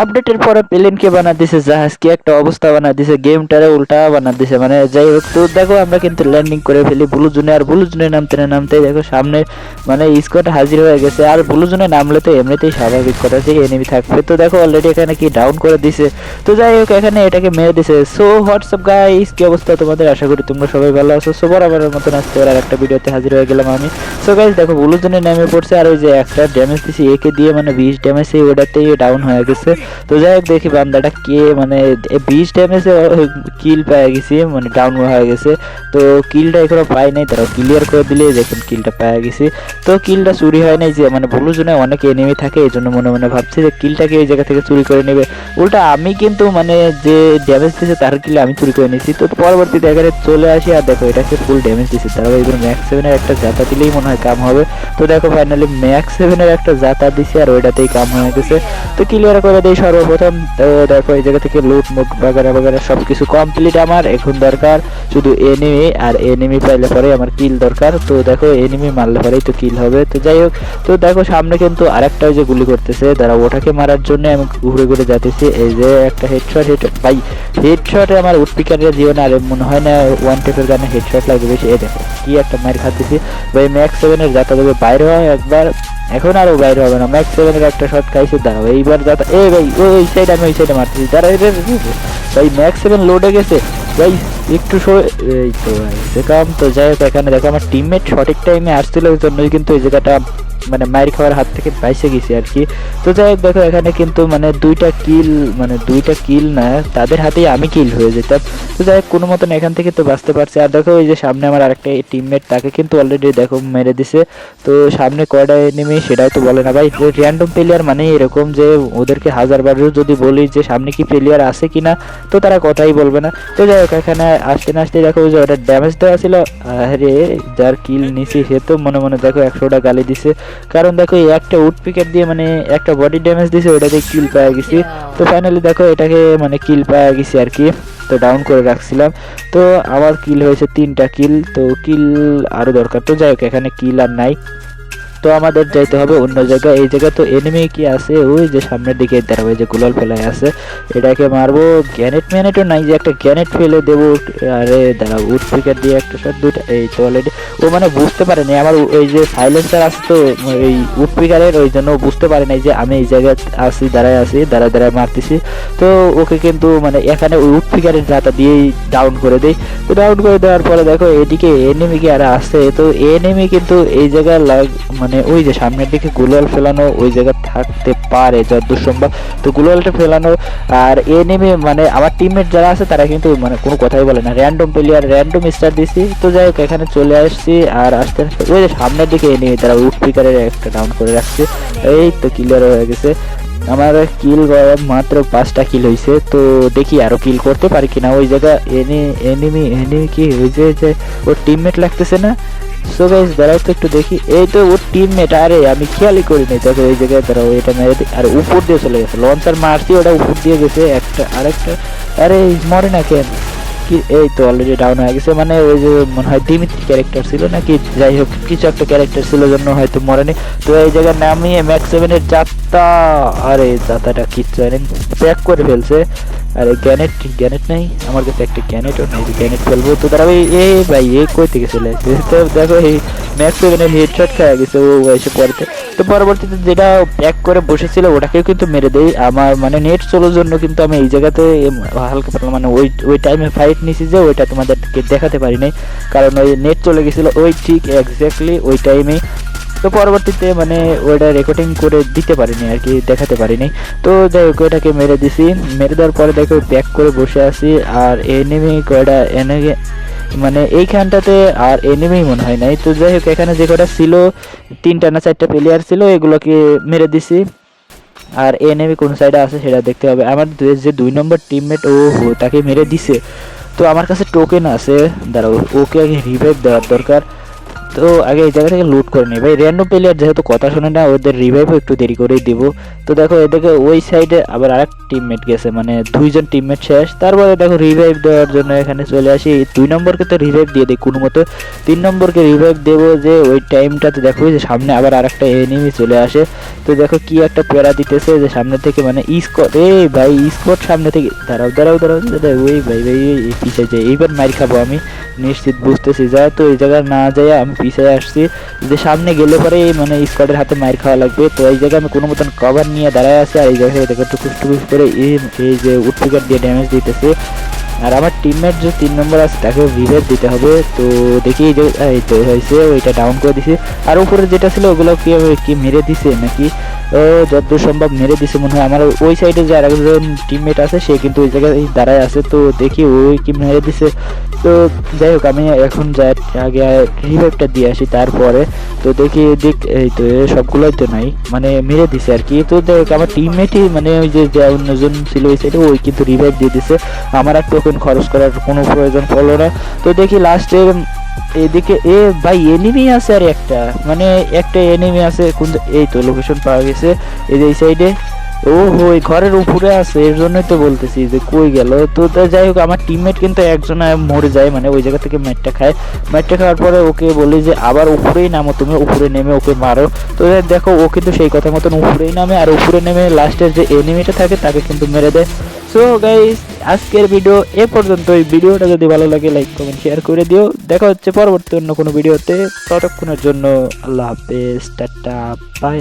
আপডেটের পরে প্লেনকে বানা দিছে জাহাজকে একটা অবস্থা বানা দিছে গেমটারে উল্টা বানা দিছে। মানে যাই হোক, তো দেখো আমরা কিন্তু ল্যান্ডিং করে ফেলি ব্লু জোনে আর ব্লু জোনে নামতে না নামতে দেখো সামনে মানে স্কোয়াড হাজির হয়ে গেছে। আর ব্লু জোনে নামলে তো এমনিতেই স্বাভাবিক কথা যে এনিমি থাকবে। তো দেখো অলরেডি এখানে কি ডাউন করে দিছে। তো যাই হোক, এখানে এটাকে মেরে দিছে। সো হোয়াটসঅ্যাপ গাইস কি অবস্থা তোমাদের? আশা করি তোমরা সবাই ভালো আছো। সো বরাবরের মতন আজকে আর একটা ভিডিওতে হাজির হয়ে গেলাম আমি। সো গাইস, দেখো ব্লু জোনে নেমে পড়ছে আর ওই যে একটা ড্যামেজ দিছি, একে দিয়ে মানে বিশ ড্যামেজ সেই ওটাতেই ডাউন হয়ে গেছে। তো যাই হোক, দেখি বান্দাটা কে মানে বিশ ড্যামেজে কিল পেয়ে গেছি মানে ডাউন হয়ে গেছে। তো কিলটা এখনও পাই নাই তারা ক্লিয়ার করে দিলে দেখুন কিলটা পেয়ে গেছি। তো কিলটা চুরি হয় নাই যে মানে ব্লু জোনে অনেক এনিমি থাকে, এই জন্য মনে মনে ভাবছি যে কিলটাকে এই জায়গা থেকে চুরি করে নেবে। উল্টা আমি কিন্তু মানে যে ড্যামেজ দিয়েছে তার কিলে আমি চুরি করে নিয়েছি তো পরবর্তীতে এখানে চলে আসি আর দেখো, এটাকে ফুল ড্যামেজ দিয়েছে তারপর এবার ম্যাক্স সেভেনের একটা জাতা দিলেই মনে হয় কাম হবে। তো দেখো ফাইনালি ম্যাক্স সেভেনের একটা জাতা দিছে আর ওইটাতেই কাম হয়ে গেছে। তো ক্লিয়ার করে দিই সর্বপ্রথম, তো দেখো এই জায়গা থেকে লুট মুট বাগারা বাগারা সব কিছু কমপ্লিট আমার, এখন দরকার শুধু এনিমি আর এনিমি পাইলে পরে আমার কিল দরকার। তো দেখো এনিমি মারলে পরেই তো কিল হবে। তো যাই হোক, তো দেখো সামনে কিন্তু আরেকটা ওই যে গুলি করতেছে। তারা ওটাকে মারার জন্য আমি ঘুরে ঘুরে যাতেছি এই যে একটা হেডশট হেড ভাই হেডশটে আমার উৎপিকারের জীবনে আর মনে হয় না ওয়ান টেপের গানে হেডশট লাগবে। বেশি, এই দেখো, কি একটা মার খাচ্ছি ভাই ম্যাক্স সেভেনের যাতা দেবে বাইরে হয়, একবার এখন আরও বাইরে হবে না ম্যাক্স সেভেনের একটা শট খাইছে, দাঁড়াও, এইবার যাতা এ ভাই ওই সাইড আমি ওই সাইডে মারতেছি দাঁড়া। ভাই ম্যাক্স সেভেন লোডে গেছে ভাই, একটু এই তো ভাই সে তো যাই হোক, এখানে দেখো আমার টিমমেট সঠিক টাইমে আসছিল ওই জন্যই কিন্তু এই জায়গাটা মানে মায়ের খাওয়ার হাত থেকে বাইসে গেছি আর কি। তো যাই হোক, দেখো, এখানে কিন্তু মানে দুইটা কিল মানে দুইটা কিল না, তাদের হাতেই আমি কিল হয়ে যেতাম। তো যাই হোক, কোনো মতন এখান থেকে তো বাঁচতে পারছি। আর দেখো ওই যে সামনে আমার আরেকটা টিমমেট তাকে কিন্তু অলরেডি দেখো, মেরে দিছে। তো সামনে কয়টা এনিমি সেটাও তো বলে না ভাই। র্যান্ডম প্লেয়ার মানে এরকম যে ওদেরকে হাজার বারও যদি বলি যে সামনে কি প্লেয়ার আছে কিনা, তো তারা কথাই বলবে না। তো যাই হোক, এখানে আসতে না আসতে দেখো যে ওটা ড্যামেজ দেওয়া ছিল। আরে, যার কিল নিছি, সে তো মনে মনে দেখো একশোটা গালি দিছে। কারণ দেখো এই একটা উড পিকেট দিয়ে মানে একটা বডি ড্যামেজ দিছে ওটাতে কিল পাওয়া গেছি। তো ফাইনালি দেখো এটাকে মানে কিল পাওয়া গেছি আর কি। তো ডাউন করে রাখছিলাম। তো আমার কিল হয়েছে, তিনটা কিল তো কিল আরও দরকার। তো যাই হোক, এখানে কিল আর নাই। তো আমাদের যাইতে হবে অন্য জায়গায়। এই জায়গায় তো এনিমি কি আছে? ওই যে সামনের দিকে দাঁড়াবে যে গুলাল ফেলায় আছে। এটাকে মারবো। গ্যানেট ম্যানেটও নাই যে একটা গ্যানেট ফেলে দেবো। আরে দাঁড়াবো উড পিকার দিয়ে একটা শট দুইটা এই তো অলরেডি ও মানে বুঝতে পারেনি আমার এই যে সাইলেন্সার আছে তো, এই উডপিকারের ওই জন্য বুঝতে পারে নাই যে আমি এই জায়গায় আসি দাঁড়ায় আছি, দাঁড়ায় দাঁড়ায় মারতেছি। তো ওকে কিন্তু মানে এখানে ওই উড পিকারের জাতা দিয়েই ডাউন করে দেই। তো ডাউন করে দেওয়ার পরে দেখো, এদিকে এনিমি কি আর আসছে তো এনিমি কিন্তু এই জায়গায় লাগ মানে ওই যে সামনের দিকে গুলাল ফেলানো, ওই জায়গা থাকতে পারে যতদূর সম্ভব। তো গুলালটা ফেলানো, আর এনিমি মানে আমার টিমমেট যারা আছে, তারা কিন্তু মানে কোনো কথাই বলে না। র্যান্ডম প্লেয়ার র্যান্ডম স্টার দিছি। তো যাই হোক, এখানে চলে আসছি। আর আস্তে আস্তে, ওই যে সামনের দিকে এনিমি তারা উড স্পিকারের একটা ডাউন করে রাখছে। এই তো ক্লিয়ার হয়ে গেছে। আমার কিল মাত্র পাঁচটা কিল হয়েছে তো দেখি আরও কিল করতে পারি কিনা। ওই জায়গা এনি এনিমি এনিমি কি হয়েছে যে ওর টিমমেট লাগতেছে না? সো গাইস দাঁড়াও তো একটু দেখি। এই তো ওর টিমমেট আরে আমি খেয়ালই করি নাই। দেখো এই জায়গায় দাঁড়াও, এটা মেরে আর উপর দিয়ে চলে গেছে। লঞ্চার মারছি, ওটা উপর দিয়ে গেছে। একটা, আরেকটা, আরে মরে না কেন? কি, এই তো অলরেডি ডাউন হয়ে গেছে। মানে ওই যে মনে হয় দিমিত্রি ক্যারেক্টার ছিল নাকি? যাই হোক, কিছু একটা ক্যারেক্টার ছিল জন্য হয়তো মরেনি। তো এই জায়গায় নামিয়ে ম্যাক্স সেভেনের যাত্রা। আরে, যাত্রাটা কিচ্ছু হয়নি প্যাক করে ফেলছে। আরে গ্যানেট গ্যানেট নেই? আমার কাছে একটা গ্যানেটও নেই গ্যানেট ফেলব তো তারা এ ভাই, এ কই থেকে চলে তো দেখো এই ম্যাক্স সেভেনের হেডশট খাওয়া গেছে, ও এসে পড়তে। তো পরবর্তীতে যেটা প্যাক করে বসেছিল, ওটাকেও কিন্তু মেরে দেই। আমার মানে নেট চলার জন্য কিন্তু আমি এই জায়গাতে হালকা পাতলা মানে ওই ওই টাইমে ফাইট নিছি যে ওইটা তোমাদেরকে দেখাতে পারি নাই কারণ ওই নেট চলে গেছিল, ওই ঠিক এক্স্যাক্টলি ওই টাইমেই তো পরবর্তীতে মানে ওইটা রেকর্ডিং করে দিতে পারিনি আর কি, দেখাতে পারিনি। তো যাই হোক, ওইটাকে মেরে দিছি। মেরে দেওয়ার পরে দেখো ব্যাক করে বসে আছি। আর এনিমি কয়টা? এনে মানে এইখানটাতে আর এনিমি মনে হয় নাই। তো যাই হোক, এখানে যে কটা ছিল, তিনটা না চারটা প্লেয়ার ছিল, এগুলোকে মেরে দিছি। আর এনিমি কোন সাইডে আছে সেটা দেখতে হবে। আমার যে দুই নম্বর টিমমেট ও তাকে মেরে দিছে। তো আমার কাছে টোকেন আছে। দাঁড়াও, ওকে আগে রিভাইভ দেওয়ার দরকার। তো আগে এই জায়গা থেকে লুট করে নিই ভাই র্যান্ডম প্লেয়ার যেহেতু কথা শোনে না, ওদের রিভাইভও একটু দেরি করেই দিব। তো দেখো, এদিকে ওই সাইডে আবার আরেক টিমমেট গেছে মানে দুইজন টিমমেট শেষ। তারপরে দেখো রিভাইভ দেওয়ার জন্য এখানে চলে আসি। দুই নম্বরকে তো রিভাইভ দিয়ে দিই কোনো মতো। তিন নম্বরকে রিভাইভ দেবো যে, ওই টাইমটাতে দেখো যে সামনে আবার আরেকটা এনিমি চলে আসে। তো দেখো, কি একটা প্যারা দিতেছে যে, সামনে থেকে মানে স্কট এ ভাই স্কট সামনে থেকে দাঁড়াও দাঁড়াও দাঁড়াও ওই ভাই ভাই পিছিয়ে যাই। এইবার মার খাব আমি। নিশ্চিত বুঝতেছি। যা তো এই জায়গায় না যাই আমি পিছিয়ে আসছি। যে সামনে গেলে পরে মানে স্কোয়াডের হাতে মায়ের খাওয়া লাগবে। তো এই জায়গায় আমি কোনো মতন কভার নিয়ে দাঁড়ায় আছি আর এই জায়গায় দেখো টুকুস টুকুস করে এই যে উটপিকার দিয়ে ড্যামেজ দিতেছে। আর আমার টিমমেট যে তিন নম্বর আছে, তাকে রিভাইভ দিতে হবে। তো দেখি যে, এই তো হয়েছে, ওইটা ডাউন করে দিছি। আর উপরে যেটা ছিল, ওগুলো কি কি মেরে দিছে নাকি? ও যতদূর সম্ভব মেরে দিছে মনে হয়। আমার ওই সাইডে যে আরেকজন টিমমেট আছে, সে কিন্তু ওই জায়গায় দাঁড়ায় আছে। তো দেখি ওই কি মেরে দিছে। তো যাই হোক, আমি এখন যাই, আগে রিভাইভটা দিয়ে আসি তারপরে। তো দেখি দিক এই তো সবগুলোই তো নাই। মানে মেরে দিছে আর কি। তো দেখ আমার টিমমেটই মানে ওই যে অন্যজন ছিল ওই সাইডে ওই কিন্তু রিভাইভ দিয়ে দিছে। আমার আর টোকেন খরচ করার কোনো প্রয়োজন পড়ল না। তো দেখি লাস্টে এদিকে, এ ভাই এনিমি আছে আর একটা। মানে একটা এনিমি আছে, কোন এই তো লোকেশন পাওয়া গেছে। এই যে এই সাইডে ও হো এই ঘরের উপরে আছে, এর জন্যই তো বলতেছি যে কই গেল। তো যাই হোক, আমার টিমমেট কিন্তু একজন মরে যায় মানে ওই জায়গা থেকে ম্যাটটা খায়। ম্যাটটা খাওয়ার পরে ওকে বলি যে, আবার উপরেই নামো তুমি, উপরে নেমে ওকে মারো। তো দেখো, ও কিন্তু সেই কথা মতন উপরেই নামে, আর উপরে নেমে লাস্টের যে এনিমিটা থাকে, তাকে কিন্তু মেরে দেয়। সো গাইস আজকের ভিডিও এ পর্যন্ত এই ভিডিওটা যদি ভালো লাগে লাইক কমেন্ট শেয়ার করে দিও। দেখা হচ্ছে পরবর্তী অন্য কোনো ভিডিওতে ততক্ষণের জন্য আল্লাহ হাফেজ, টাটা বাই